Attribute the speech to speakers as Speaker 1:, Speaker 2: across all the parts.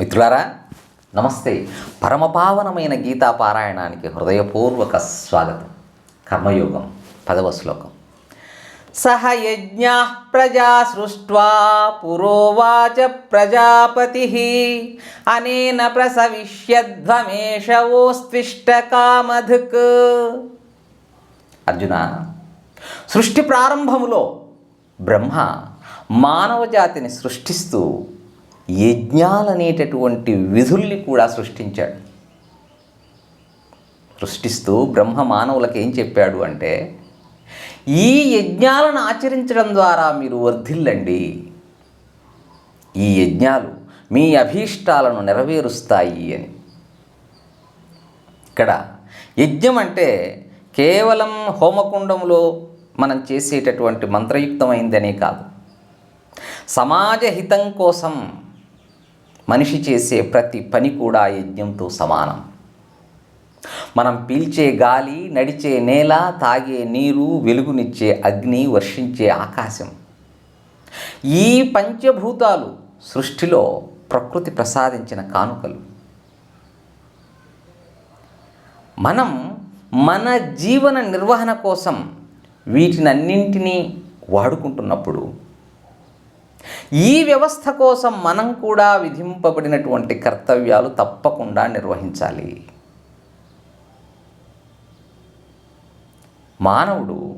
Speaker 1: మిత్రులారా నమస్తే. పరమపావనమైన గీతా పారాయణానికి హృదయపూర్వక స్వాగతం. కర్మయోగం పదవ శ్లోకం. సహ యజ్ఞ ప్రజా సృష్ట్వా పురోవాచ ప్రజాపతి. అనేన ప్రసవిష్యధ్వమేషవోస్తిష్ట కామధుక్. అర్జున సృష్టి ప్రారంభములో బ్రహ్మ మానవ జాతిని సృష్టిస్తూ యజ్ఞాలనేటటువంటి విధుల్ని కూడా సృష్టించాడు. సృష్టిస్తూ బ్రహ్మ మానవులకు ఏం చెప్పాడు అంటే ఈ యజ్ఞాలను ఆచరించడం ద్వారా మీరు వర్ధిల్లండి. ఈ యజ్ఞాలు మీ అభీష్టాలను నెరవేరుస్తాయి అని. ఇక్కడ యజ్ఞం అంటే కేవలం హోమకుండంలో మనం చేసేటటువంటి మంత్రయుక్తమైందనే కాదు. సమాజ హితం కోసం మనిషి చేసే ప్రతి పని కూడా యజ్ఞంతో సమానం. మనం పీల్చే గాలి నడిచే నేల తాగే నీరు వెలుగునిచ్చే అగ్ని వర్షించే ఆకాశం. ఈ పంచభూతాలు సృష్టిలో ప్రకృతి ప్రసాదించిన కానుకలు. మనం మన జీవన నిర్వహణ కోసం వీటినన్నింటినీ వాడుకుంటున్నప్పుడు ఈ వ్యవస్థ కోసం మనం కూడా విధింపబడినటువంటి కర్తవ్యాలు తప్పకుండా నిర్వహించాలి. మానవుడు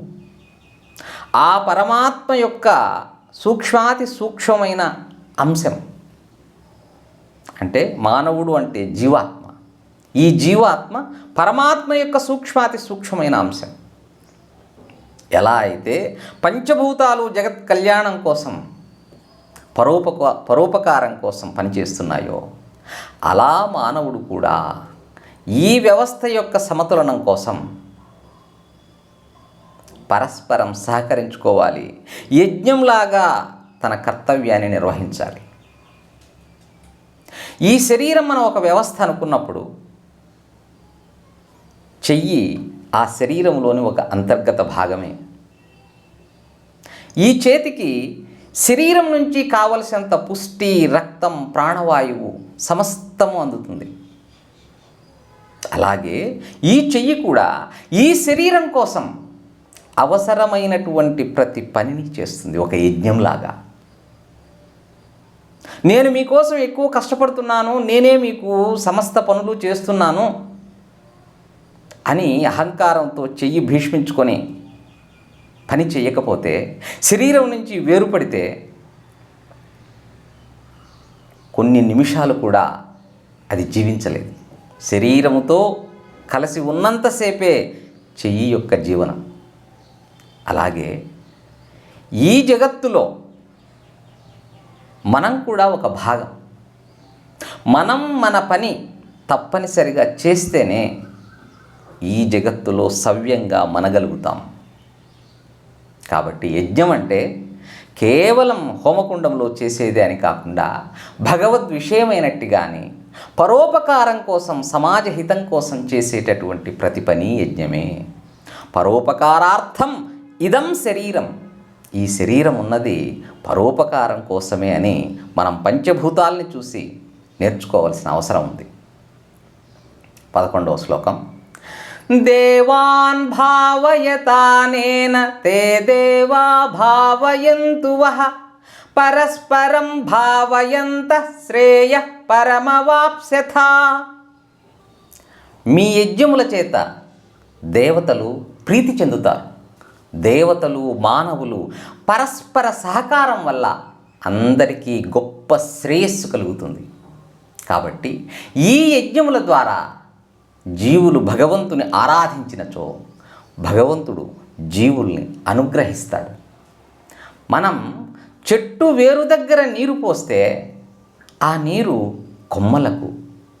Speaker 1: ఆ పరమాత్మ యొక్క సూక్ష్మాతి సూక్ష్మమైన అంశం. అంటే మానవుడు అంటే జీవాత్మ. ఈ జీవాత్మ పరమాత్మ యొక్క సూక్ష్మాతి సూక్ష్మమైన అంశం. ఎలా అయితే పంచభూతాలు జగత్ కళ్యాణం కోసం పరోపక పరోపకారం కోసం పనిచేస్తున్నాయో అలా మానవుడు కూడా ఈ వ్యవస్థ యొక్క సమతులనం కోసం పరస్పరం సహకరించుకోవాలి. యజ్ఞంలాగా తన కర్తవ్యాన్ని నిర్వహించాలి. ఈ శరీరం మనం ఒక వ్యవస్థ అనుకున్నప్పుడు చెయ్యి ఆ శరీరంలోని ఒక అంతర్గత భాగమే. ఈ చేతికి శరీరం నుంచి కావలసినంత పుష్టి రక్తం ప్రాణవాయువు సమస్తము అందుతుంది. అలాగే ఈ చెయ్యి కూడా ఈ శరీరం కోసం అవసరమైనటువంటి ప్రతి పనిని చేస్తుంది ఒక యజ్ఞంలాగా. నేను మీకోసం ఎక్కువ కష్టపడుతున్నాను నేనే మీకు సమస్త పనులు చేస్తున్నాను అని అహంకారంతో చెయ్యి భీష్మించుకొని పని చేయకపోతే శరీరం నుంచి వేరుపడితే కొన్ని నిమిషాలు కూడా అది జీవించలేదు. శరీరముతో కలిసి ఉన్నంతసేపే చెయ్యి యొక్క జీవనం. అలాగే ఈ జగత్తులో మనం కూడా ఒక భాగం. మనం మన పని తప్పనిసరిగా చేస్తేనే ఈ జగత్తులో సవ్యంగా మనగలుగుతాం. కాబట్టి యజ్ఞం అంటే కేవలం హోమకుండంలో చేసేదే అని కాకుండా భగవద్ విషయమైనట్టు కానీ పరోపకారం కోసం సమాజ హితం కోసం చేసేటటువంటి ప్రతి పని యజ్ఞమే. పరోపకారార్థం ఇదం శరీరం. ఈ శరీరం ఉన్నది పరోపకారం కోసమే అని మనం పంచభూతాల్ని చూసి నేర్చుకోవాల్సిన అవసరం ఉంది. పదకొండవ శ్లోకం. దేవాన్ భావయతానేన తే దేవా భావయంతు వహ పరస్పరం భావయంత శ్రేయ పరమవాప్స్యథ మీ యజ్ఞముల చేత దేవతలు ప్రీతి చెందుతారు. దేవతలు మానవులు పరస్పర సహకారం వల్ల అందరికీ గొప్ప శ్రేయస్సు కలుగుతుంది. కాబట్టి ఈ యజ్ఞముల ద్వారా జీవులు భగవంతుని ఆరాధించినచో భగవంతుడు జీవుల్ని అనుగ్రహిస్తాడు. మనం చెట్టు వేరు దగ్గర నీరు పోస్తే ఆ నీరు కొమ్మలకు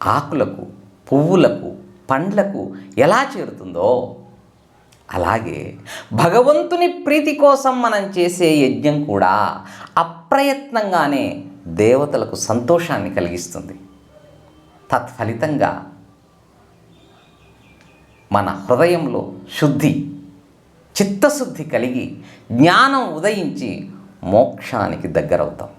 Speaker 1: ఆకులకు పువ్వులకు పండ్లకు ఎలా చేరుతుందో అలాగే భగవంతుని ప్రీతి కోసం మనం చేసే యజ్ఞం కూడా అప్రయత్నంగానే దేవతలకు సంతోషాన్ని కలిగిస్తుంది. తత్ఫలితంగా మన హృదయంలో శుద్ధి చిత్తశుద్ధి కలిగి జ్ఞానం ఉదయించి మోక్షానికి దగ్గరవుతాం.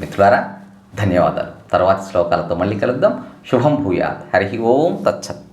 Speaker 1: మిత్రులారా ధన్యవాదాలు. తర్వాతి శ్లోకాలతో మళ్ళీ కలుద్దాం. శుభం భూయాత్. హరి ఓం తచ్చత్